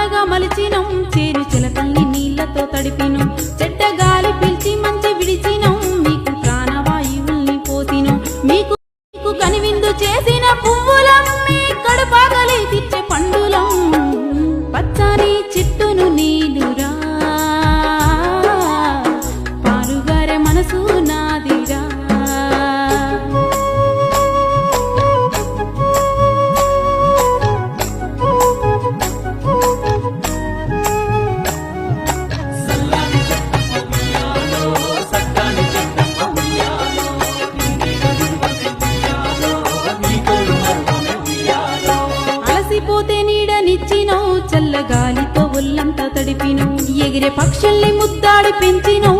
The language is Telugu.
చల్లగా మలిచినం చేరు చిలకల్ని నీళ్ళతో తడిపినం. చెడ్డ గాలి పిలిచి మంచి విడిచినం మీకు ప్రాణవాయువుల్ని పోసినం మీకు మీకు కనివిందు చేసిన. ఒళ్ళంతా తడిపిను ఎగిరే పక్షుల్ని ముద్దాడి పెంచినవు.